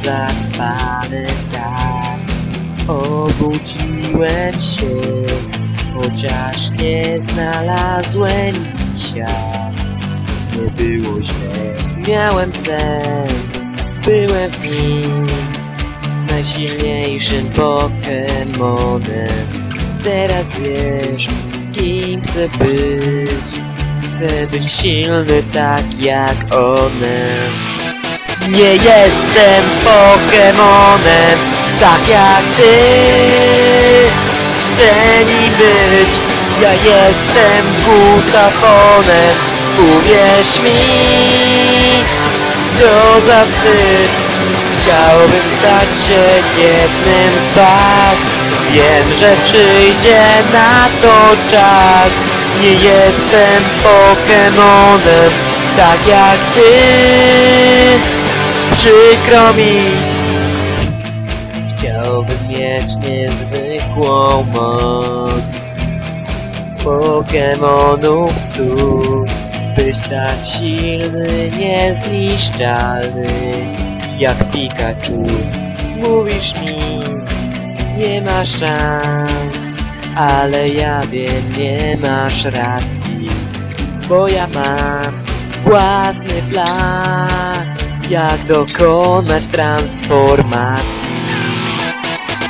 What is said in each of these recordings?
zaspany tak Obudziłem się, chociaż nie znalazłem misia Nie było źle, miałem sen, byłem w nim. Najsilniejszym Pokemonem. Teraz wiesz, kim chcę być. Chcę być silny tak jak one Nie jestem Pokemonem tak jak ty. Chcę nim być Ja jestem Gutafonem. Uwierz mi To za wstyd Chciałbym stać się jednym z was. Wiem, że przyjdzie na to czas. Nie jestem Pokemonem Tak jak ty Przykro mi Chciałbym mieć niezwykłą moc Pokemonów stu Być tak silny, niezniszczalny. Jak Pikachu Mówisz mi Nie ma szans. Ale ja wiem, nie masz racji Bo ja mam własny plan Jak dokonać transformacji.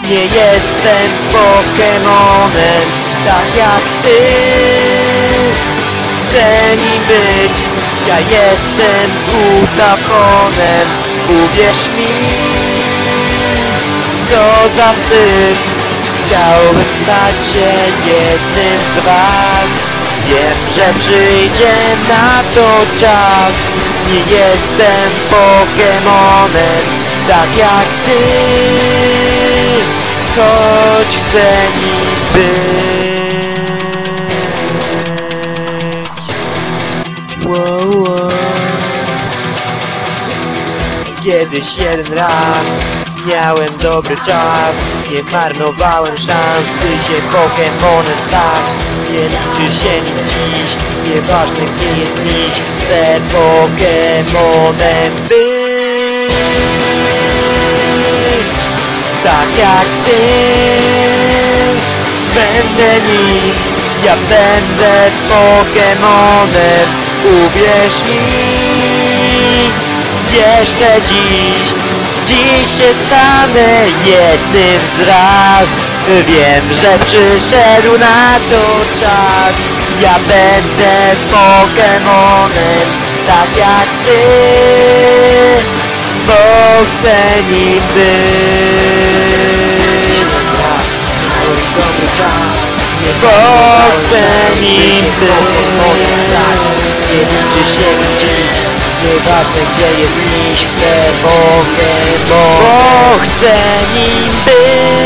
Nie jestem Pokemonem tak jak ty. Chcę nim być, ja jestem Utafonem. Uwierz mi, co za wstyd. Chciałbym stać się jednym z was Wiem, że przyjdzie na to czas Nie jestem Pokemonem tak jak ty choć chcę nim być. Wow, wow. Kiedyś jeden raz miałem dobry czas, nie marnowałem szans, by się Pokemonem stać. Nie liczy się nic dziś, nieważne gdzie jest miś, chcę Pokemonem być tak jak ty Będę nim, ja będę Pokemonem Uwierz mi Jeszcze dziś, dziś się stanę jednym z raz. Wiem, że przyszedł na to czas. Ja będę Pokemonem tak jak ty. Bo chcę nim być. Dobry czas bo chcę nim być. Nie liczy się dziś Nieważne gdzie jest miś Chcę Pokemon Bo chcę nim być